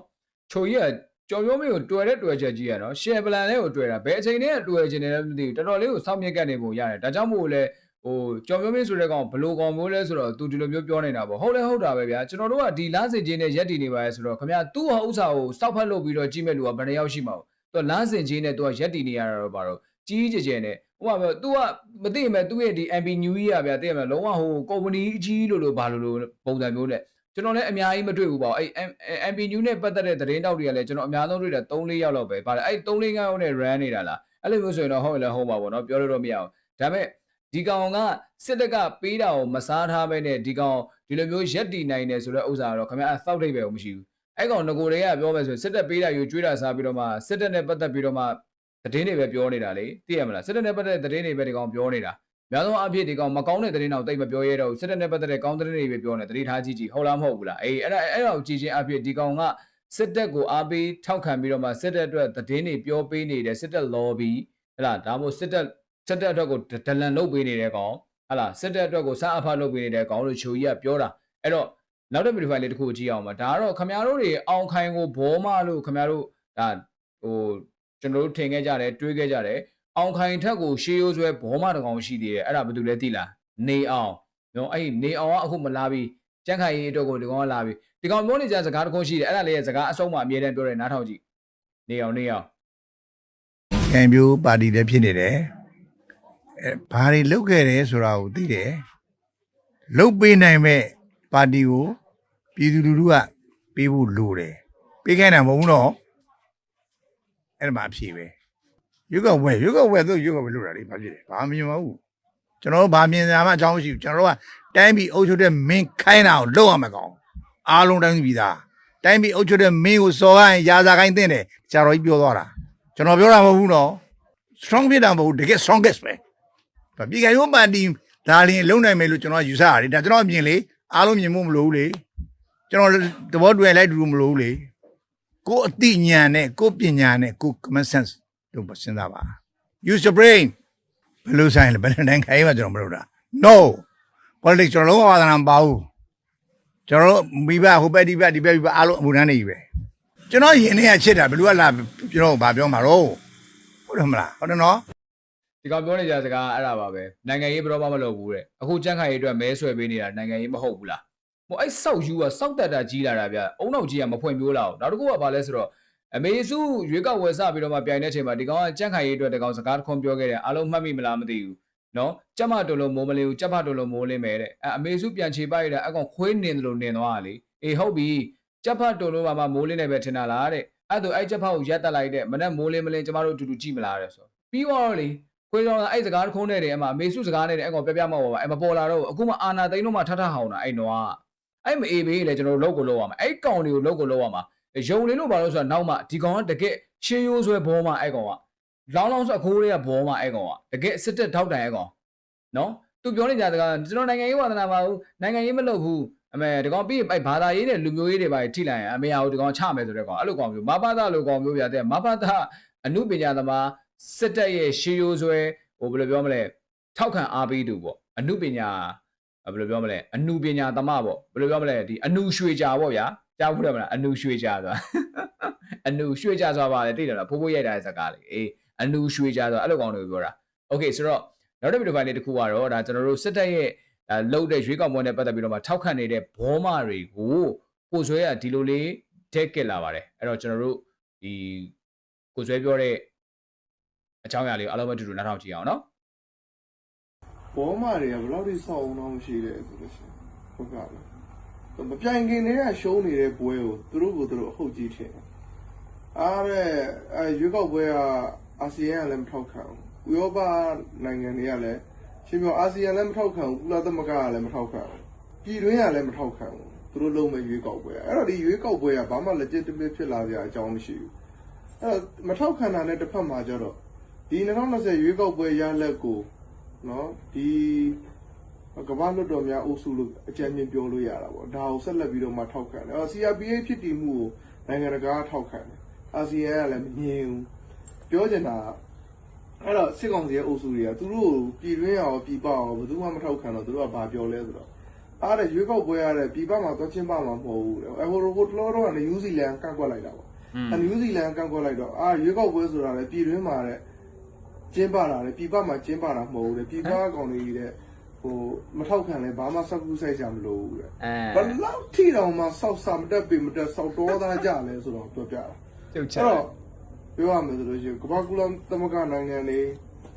ချိုကြီးကကြော်ရိုးမေကိုတွေ့တဲ့တွေ့ချက်ကြီးရနော်ရှယ်ပလန်လေးကိုတွေ့တာဘယ်အချိန်နဲ့တွေ့ချင်တယ်လဲမသိဘူးတော်တော်လေးကိုစောင့်မြစ်ကတ်နေပုံရတယ်ဒါကြောင့်မို့လဲ ဟိုကြော်ရိုးမေဆိုတဲ့ကောင်ဘလို့ကောင်မျိုးလဲဆိုတော့သူဒီလိုမျိုးပြောနေတာပေါ့ဟုတ်လဲဟုတ်တာပဲဗျာကျွန်တော်တို့ကဒီလမ်းစင်ချင်းနဲ့ရက်တည်နေပါရဲဆိုတော့ခင်ဗျာသူ့ဟာဥစ္စာကိုစောက်ဖက်လုပ်ပြီးတော့ကြီးမဲ့လူကဘယ်နှယောက်ရှိမှာသူကလမ်းစင်ချင်းနဲ့သူကရက်တည်နေရတာတော့ပါတော့ကြီးကြဲကြဲနဲ့ဟိုကသူကမသိမဲ့သူ့ရဲ့ဒီ MP New Year ဗျာသိရမလားလုံးဝဟိုကုမ္ပဏီအကြီးလို့လို့ဘာလို့လို့ပုံစံမျိုးနဲ့ကျွန်တော်လည်းအများကြီးမတွေ့ဘူးပေါ့အဲ့ MP New နဲ့ပတ်သက်တဲ့သတင်းတောက်တွေကလည်းကျွန်တော်အများဆုံးတွေ့တာ3-4ယောက်လောက်ပဲဗါတယ်အဲ့3-4ယောက်နဲ့ run နေတာလားအဲ့လိုမျိုးဆိုရင်တော့ဟုတ်ရင်လည်းဟုတ်ပါပေါ့နော်ပြောလို့တော့မရအောင်ဒါပေမဲ့ ဒီကောင်ကစစ်တပ်ကပေးတာကိုမစားထားပဲနဲ့ဒီကောင်ဒီလိုမျိုးရက်တီနိုင်တယ်ဆိုတော့ဥစ္စာကတော့ခင်ဗျာသောက်ထိပ်ပဲမရှိဘူးအဲ့ကောင်ငကိုတွေကပြောမယ်ဆိုရင်စစ်တပ်ပေးတာယူကျွေးတာစားပြီးတော့မှစစ်တပ်နဲ့ပတ်သက်ပြီးတော့မှသတင်းတွေပဲပြောနေတာလေသိရမလားစစ်တပ်နဲ့ပတ်သက်တဲ့သတင်းတွေပဲဒီကောင်ပြောနေတာများသောအားဖြင့်ဒီကောင်မကောင်းတဲ့သတင်းတော့တိတ်မပြောရဲတော့ဘူးစစ်တပ်နဲ့ပတ်သက်တဲ့ကောင်းသတင်းတွေပဲပြောနေသတိထားကြည့်ကြည့်ဟုတ်လားမဟုတ်ဘူးလားအေးအဲ့ဒါအဲ့ဒါကိုကြည့်ချင်းအားဖြင့်ဒီကောင်ကစစ်တပ်ကိုအားပေးထောက်ခံပြီးတော့မှစစ်တပ်အတွက်သတင်းတွေပြောပေးနေတယ်စစ်တပ် lobby ဟဲ့လားဒါမှမဟုတ်စစ်တပ် စစ်တပ်အတွက်ကိုဒလန်လုပ်ပေးနေတဲ့ကောင်ဟဲ့လားစစ်တပ်အတွက်ကိုစားအဖလုပ်ပေးနေတဲ့ကောင်လို့ချိုကြီးကပြောတာအဲ့တော့နောက်တဲ့ video file လေးတစ်ခုကြည့်အောင်ပါဒါကတော့ခမရတို့တွေအောင်ခိုင်ကိုဘောမလို့ခမရတို့ဒါဟိုကျွန်တော်တို့ထင်ခဲ့ကြတယ်တွေးခဲ့ကြတယ်အောင်ခိုင်ထက်ကိုရှေးရိုးဆွဲဘောမတကောင်ရှိသေးတယ်အဲ့ဒါဘာလို့လဲသိလားနေအောင်နော်အဲ့ဒီနေအောင်ကအခုမလာပြီးကြက်ခိုင်ရေးအတွက်ကိုဒီကောင်ကလာပြီးဒီကောင်ပြောနေကြစကားတစ်ခုရှိတယ်အဲ့ဒါလေးရဲ့စကားအဆုံးမှအမြဲတမ်းပြောတယ်နားထောင်ကြည့်နေအောင်နေအောင်ကံပြိုးပါတီလည်းဖြစ်နေတယ် အဲဘာတွေလုပ်ခဲ့တယ်ဆိုတာကိုသိတယ်လုပ်ပေးနိုင်မဲ့ပါတီကိုပြည်သူလူထုကပေးဖို့လိုတယ်ပေးခိုင်းတာမဟုတ်ဘူးနော်အဲ့ဒါမှအဖြေပဲရုပ်ကဝဲရုပ်ကဝဲသူရုပ်ကဝဲလို့တာလေဘာဖြစ်လဲဘာမမြင်ပါဘူးကျွန်တော်တို့ဘာမြင်ကြမှာအကြောင်းမရှိဘူးကျွန်တော်တို့ကတိုင်းပြည်အုပ်ချုပ်တဲ့မင်းခိုင်းတာကိုလုပ်ရမှာကောင်အားလုံးတိုင်းပြည်သားတိုင်းပြည်အုပ်ချုပ်တဲ့မင်းကိုစော်ခိုင်းရာဇာခိုင်းတဲ့တယ်ဆရာတော်ကြီးပြောသွားတာကျွန်တော်ပြောတာမဟုတ်ဘူးနော် strong ဖြစ်တာမဟုတ်ဘူးတကယ် strongest ပဲဒါ ပြည်ကရုံးပါတီဒါလင်းလုံနိုင်မယ်လို့ကျွန်တော်ယူဆရတယ်ဒါကျွန်တော်အမြင်လေအားလုံးမြင်မှုမလို့ဘူးလေကျွန်တော်သဘောတူရင်လိုက်တူမလို့ဘူးလေကိုယ်အသိဉာဏ်နဲ့ကိုယ်ပညာနဲ့ကိုယ် common sense တို့မစဉ်းစားပါ use your brain ဘယ်လိုဆိုင်လဲဘယ်လိုနိုင်ခိုင်းမှကျွန်တော်မလုပ်တာ no politics ကျွန်တော်လုံးဝဝါသနာမပါဘူးကျွန်တော်တို့မိဘဟိုဘက်ဒီဘက်ဒီဘက်ဒီဘက်အားလုံးအမှုထမ်းနေပြီပဲကျွန်တော်ယင်နေရချစ်တာဘယ်လိုကလာကျွန်တော်ဘာပြောမှာတော့ဟုတ်တယ်မလားဟုတ်တယ်နော် ဒီကောင်ပြောနေကြစကားအဲ့ဒါပါပဲနိုင်ငံရေးဘယ်တော့မှမလုပ်ဘူးတဲ့အခုကြက်ခိုင်ရေးအတွက်မဲဆွဲပေးနေတာနိုင်ငံရေးမဟုတ်ဘူးလားဟိုအဲ့စောက်ယူကစောက်တက်တာကြီးလာတာဗျအုံနောက်ကြီးကမဖွင့်ပြိုးလာအောင်နောက်တစ်ခုကဘာလဲဆိုတော့အမေစုရွေးကောက်ဝယ်စပြီးတော့မှပြိုင်တဲ့အချိန်မှာဒီကောင်ကကြက်ခိုင်ရေးအတွက်ဒီကောင်စကားတစ်ခွန်းပြောခဲ့တယ်အားလုံးမှတ်မိမလားမသိဘူးနော်ကြက်မတော်လုံးမိုးမလေးဘူးကြက်ဖတော်လုံးမိုးလေးမယ်တဲ့အဲအမေစုပြန်ချေပိုက်ရတာအကောင်ခွေးနင်တယ်လို့နင်သွားတာလေအေးဟုတ်ပြီကြက်ဖတော်လုံးပါမှမိုးလေးနဲ့ပဲထင်တာလားတဲ့အဲ့ဒါအဲ့ကြက်ဖကိုရက်တက်လိုက်တဲ့မနဲ့မိုးလေးမလင်းကျမတို့အတူတူကြည့်မလားတဲ့ဆိုပြီးတော့လေ ခွေးတော်ကအဲ့စကားတစ်ခုံးနဲ့တယ်အမအမေစုစကားနဲ့တယ်အကောင်ပြပြမောက်ပါပါအဲ့မပေါ်လာတော့အခုမှအာနာသိန်းတော့မှထထဟောင်းတာအဲ့တော့အဲ့မအေးဘေးလေကျွန်တော်တို့လောက်ကိုလောက်ရမှာအဲ့ကောင်တွေကိုလောက်ကိုလောက်ရမှာယုံလေးလို့ပါလို့ဆိုတာနောက်မှဒီကောင်ကတကယ်ရှေးရိုးဆွဲဘောမှအဲ့ကောင်ကလောင်းလောင်းဆိုအခိုးတွေကဘောမှအဲ့ကောင်ကတကယ်စစ်တက်ထောက်တိုင်အဲ့ကောင်နော်သူပြောနေကြတဲ့ကကျွန်တော်နိုင်ငံရေးဝါသနာပါဘူးနိုင်ငံရေးမလုပ်ဘူးအမေဒီကောင်ပြီးအဲ့ဘာသာရေးနဲ့လူမျိုးရေးတွေပါထိလိုက်ရင်အမေအောင်ဒီကောင်ချမယ်ဆိုတဲ့ကောင်အဲ့လိုကောင်မျိုးမဘာသာလိုကောင်မျိုးပြတဲ့မဘာသာအမှုပညာသမား စစ်တက်ရဲ့ရှေးရိုးဆွဲဟိုဘယ်လိုပြောမလဲထောက်ခံအားပေးသူပေါ့အမှုပညာဘယ်လိုပြောမလဲအနုပညာသမားပေါ့ဘယ်လိုပြောမလဲဒီအနုရွှေကြာပေါ့ဗျာကြားဘူးတယ်မလားအနုရွှေကြာဆိုတာအနုရွှေကြာဆိုတာပါလေသိတယ်လားဖိုးဖိုးရိုက်တာတဲ့စကားလေးအေးအနုရွှေကြာဆိုတာအဲ့လိုကောင်တွေကိုပြောတာโอเคဆိုတော့နောက်တစ်ဗီဒီယိုဖိုင်လေးတစ်ခုကတော့ဒါကျွန်တော်တို့စစ်တပ်ရဲ့အဲလှုပ်တဲ့ရွေးကောက်ပွဲနဲ့ပတ်သက်ပြီးတော့မှထောက်ခံနေတဲ့ဘောမတွေကိုကိုဆွဲကဒီလိုလေးထက်ကစ်လာပါတယ်အဲ့တော့ကျွန်တော်တို့ဒီကိုဆွဲပြောတဲ့ အကြောင်းအရာလေးကိုအားလုံးပဲတူတူနားထောင်ကြည့်အောင်နော်ဘောမတွေကဘယ်လောက်ထိစောက်အောင်တော့မရှိတယ်ဆိုလို့ရှိရင်ဟုတ်ကဲ့မပြိုင်ခင်တည်းကရှုံးနေတဲ့ပွဲကိုသူတို့ကသူတို့အဟုတ်ကြီးထင်တယ်အားတဲ့အဲရွေးကောက်ပွဲကအာဆီယံကလည်းမထောက်ခံဘူးဥရောပနိုင်ငံတွေကလည်းရှင်ပြောအာဆီယံလည်းမထောက်ခံဘူးကုလသမဂ္ဂကလည်းမထောက်ခံဘူးပြည်တွင်းကလည်းမထောက်ခံဘူးသူတို့လုံးမဲ့ရွေးကောက်ပွဲအဲ့တော့ဒီရွေးကောက်ပွဲကဘာမှ legitimate ဖြစ်လာကြအကြောင်းမရှိဘူးအဲ့တော့မထောက်ခံတာနဲ့တစ်ဖက်မှာကျတော့ ဒီ2020ရွေးကောက်ပွဲရလက်ကိုနော်ဒီကမ္ဘာလွတ်တော်များအုပ်စုလို့အကြံဉာဏ်ပြောလို့ရတာပေါ့ဒါကိုဆက်လက်ပြီးတော့မှထောက်ခံတယ်အော် CRPA ဖြစ်တည်မှုကိုနိုင်ငံတကာကထောက်ခံတယ်အာဆီယံကလည်းမမြင်ဘူးပြောချင်တာကအဲ့တော့စစ်ကောင်စီရဲ့အုပ်စုတွေကသူတို့ကိုပြည်တွင်းရောပြည်ပရောဘယ်သူမှမထောက်ခံတော့သူတို့ကဘာပြောလဲဆိုတော့အားတဲ့ရွေးကောက်ပွဲရတဲ့ပြည်ပမှာသွားချင်းပမှာမဟုတ်ဘူးတဲ့အဲဟိုဟိုတလောတော့ကနယူးဇီလန်ကန့်ကွက်လိုက်တာပေါ့အဲနယူးဇီလန်ကန့်ကွက်လိုက်တော့အာရွေးကောက်ပွဲဆိုတာလေပြည်တွင်းမှာတဲ့ ကျင်းပတာလေပြည်ပမှာကျင်းပတာမဟုတ်ဘူးတဲ့ပြည်ပကောင်တွေတဲ့ဟိုမထောက်ခံလဲဘာမှစောက်ကူးဆိုင်ကြမလို့ဘူးတဲ့အဲဘယ်လောက်ထိတောင်မှစောက်စာမတက်ပေမတက်စောက်တော်သားကြလဲဆိုတော့ပြောပြတာကျုပ်ချက်အဲ့တော့ပြောရမယ်ဆိုလို့ရှိရင်ကမ္ဘာကုလသမဂ္ဂနိုင်ငံတွေ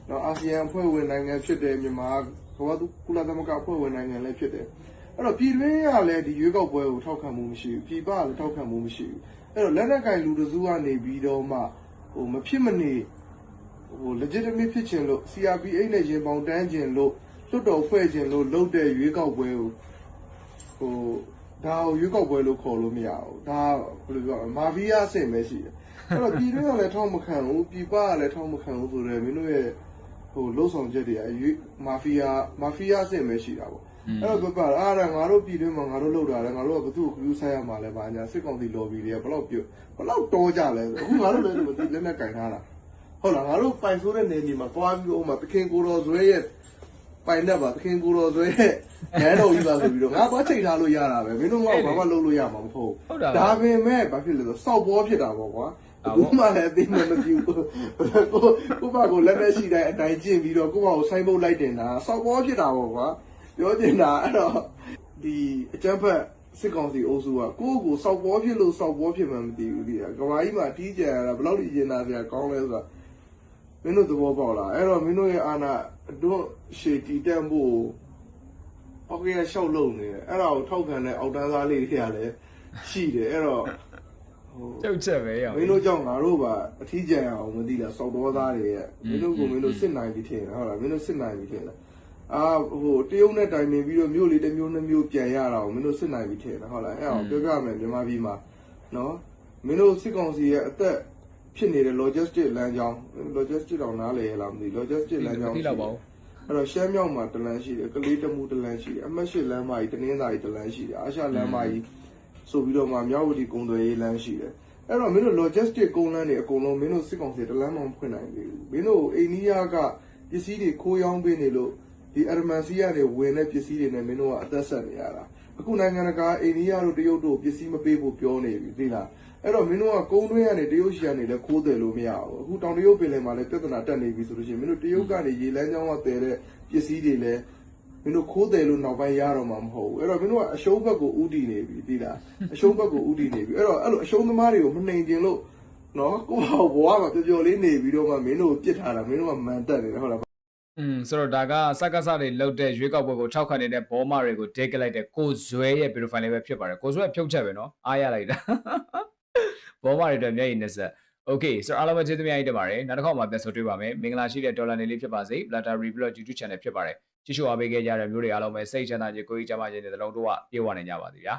နော်အာဆီယံအဖွဲ့ဝင်နိုင်ငံဖြစ်တယ်မြန်မာကမ္ဘာကုလသမဂ္ဂအဖွဲ့ဝင်နိုင်ငံလည်းဖြစ်တယ်အဲ့တော့ပြည်တွင်းကလည်းဒီရွေးကောက်ပွဲကိုထောက်ခံမှုမရှိဘူးပြည်ပကလည်းထောက်ခံမှုမရှိဘူးအဲ့တော့လက်နက်ကင်လူတစုကနေပြီးတော့မှဟိုမဖြစ်မနေ ဟို legitimate ဖြစ်ခြင်းလို့ CRPH နဲ့ရင်ပေါင်တန်းခြင်းလို့လွတ်တော်ဖွဲ့ခြင်းလို့လုပ်တဲ့ရွေးကောက်ပွဲကိုဟိုဒါကိုရွေးကောက်ပွဲလို့ခေါ်လို့မရဘူးဒါဘယ်လိုပြောလဲမာဖီးယားအဆင့်ပဲရှိတယ်အဲ့တော့ပြည်တွင်းကလည်းထောက်မခံဘူးပြည်ပကလည်းထောက်မခံဘူးဆိုတော့မင်းတို့ရဲ့ဟိုလှုပ်ဆောင်ချက်တွေအရွေးမာဖီးယားမာဖီးယားအဆင့်ပဲရှိတာပေါ့အဲ့တော့ပြပအားရငါတို့ပြည်တွင်းမှာငါတို့လှုပ်တာလဲငါတို့ကဘသူ့ကိုကူးဆိုင်ရမှာလဲဗာညာစစ်ကောင်စီ lobby တွေကဘယ်လောက်ပြုတ်ဘယ်လောက်တောကြလဲအခုငါတို့လည်းမသိလက်နဲ့ကင်ထားတာ ဟုတ်လားငါတို့ပိုင်ဆိုးတဲ့နေမြေမှာပွားပြီးတော့မှတခင်ကိုတော်ဇွဲရဲ့ပိုင်တတ်ပါသခင်ကိုတော်ဆိုရဲ့ငန်းတော်ကြီးပါဆိုပြီးတော့ငါသွားချိန်ထားလို့ရတာပဲမင်းတို့ကဘာမှလုပ်လို့ရမှာမဟုတ်ဟုတ်တာဒါပါပင်မဲ့ဘာဖြစ်လဲဆိုစောက်ပေါ်ဖြစ်တာပေါ့ကွာဘူးမှလည်းအသိမှမပြုဘူးကိုကိုပါကိုလက်နဲ့ရှိတဲ့အတိုင်းကျင့်ပြီးတော့ကိုပါကိုဆိုင်းပုတ်လိုက်တင်တာစောက်ပေါ်ဖြစ်တာပေါ့ကွာပြောချင်တာအဲ့တော့ဒီအကျန်းဖက်စစ်ကောင်စီအုပ်စုကကိုယ့်ကိုစောက်ပေါ်ဖြစ်လို့စောက်ပေါ်ဖြစ်မှမသိဘူးဒီကကဘာကြီးမှာတီးကြရတာဘယ်လောက်ကြီးရင်နာစရာကောင်းလဲဆိုတာ မင်းတို့သဘောပေါက်လားအဲ့တော့မင်းတို့ရဲ့အာနာတို့ရှေတီတက်ဖို့အောက်ကရရှောက်လုံနေတယ်အဲ့ဒါကိုထောက်ခံတဲ့အောက်တန်းသားလေးတွေကလည်းရှိတယ်အဲ့တော့ဟိုကျုပ်ချက်ပဲရောမင်းတို့ကြောင့်ငါတို့ပါအထီးကျန်အောင်မသိလားစောက်တော်သားတွေရဲ့မင်းတို့ကမင်းတို့စစ်နိုင်ပြီထင်တယ်ဟုတ်လားမင်းတို့စစ်နိုင်ပြီထင်တယ်အာဟိုတရုတ်နဲ့တိုင်ပင်ပြီးတော့မြို့လေးတစ်မျိုးနှစ်မျိုးပြန်ရတာကိုမင်းတို့စစ်နိုင်ပြီထင်တယ်ဟုတ်လားအဲ့အောင်ပြောပြမယ်မြန်မာပြည်မှာနော်မင်းတို့စစ်ကောင်စီရဲ့အသက် ဖြစ်နေတဲ့ logistic လမ်းကြောင်း logistic တောင်နားလေရလားမသိ logistic လမ်းကြောင်းတိလောက်ပါဦးအဲ့တော့ရှမ်းမြောက်မှာတလန်းရှိတယ်ကလေးတမှုတလန်းရှိတယ်အမှတ်၈လမ်းမကြီးတနင်္သာရီတလန်းရှိတယ်အာရှလမ်းမကြီးဆိုပြီးတော့မှမြောက်ဝတီကုန်းသွယ်ရေးလမ်းရှိတယ်အဲ့တော့မင်းတို့ logistic ကုန်းလမ်းတွေအကုန်လုံးမင်းတို့စစ်ကောင်စီတလန်းမှမဖွင့်နိုင်သေးဘူးမင်းတို့အိန္ဒိယကပစ္စည်းတွေခိုးရောင်းပေးနေလို့ဒီအရမန်စီကနေဝင်တဲ့ပစ္စည်းတွေနဲ့မင်းတို့ကအသက်ဆက်နေရတာအခုနိုင်ငံတကာအိန္ဒိယတို့တရုတ်တို့ပစ္စည်းမပေးဖို့ပြောနေပြီသိလား အဲ့တော့မင်းတို့ကကုန်းတွင်းကနေတရုတ်ရှီကနေလည်းခိုးတယ်လို့မရဘူးအခုတောင်တရုတ်ပင်လယ်မှာလည်းပြဿနာတက်နေပြီဆိုလို့ရှိရင်မင်းတို့တရုတ်ကနေရေလမ်းကြောင်းကတည်တဲ့ပစ္စည်းတွေလည်းမင်းတို့ခိုးတယ်လို့နောက်ပိုင်းရတော့မှာမဟုတ်ဘူးအဲ့တော့မင်းတို့ကအရှုံးဘက်ကိုဥတည်နေပြီသိလားအရှုံးဘက်ကိုဥတည်နေပြီအဲ့တော့အဲ့လိုအရှုံးသမားတွေကိုမနှိမ်ကျင်လို့နော်ကိုယ့်ဟာဘဝမှာပျော်ပျော်လေးနေပြီးတော့မှမင်းတို့ကိုပြစ်ထားတာမင်းတို့ကမန်တက်နေတယ်ဟုတ်လား อืมဆိုတော့ဒါကစက္ကစတွေလောက်တဲ့ရွေးကောက်ပွဲကိုထောက်ခံနေတဲ့ဘောမတွေကိုဒိတ်ကလိုက်တဲ့ကိုဇွဲရဲ့ profile လေးပဲဖြစ်ပါတယ်ကိုဇွဲဖြုတ်ချက်ပဲเนาะအားရလိုက်တာ ဘောမတွေအတွက်မျက်ရည်နဲ့ဆက် Okay ဆိုတော့အားလုံးပဲကျေးဇူးများကြီးတင်ပါတယ်နောက်တစ်ခေါက်မှပြန်ဆိုတွေ့ပါမယ်မင်္ဂလာရှိတဲ့ဒေါ်လာနေလေးဖြစ်ပါစေ Blatter Review YouTube Channel ဖြစ်ပါတယ်ကြည့်ရှုအားပေးခဲ့ကြတဲ့မျိုးတွေအားလုံးပဲစိတ်ချမ်းသာခြင်းကိုယ်ကြီးကျန်းမာခြင်းတွေသလုံးတို့ကပြေဝနိုင်ကြပါစေဗျာ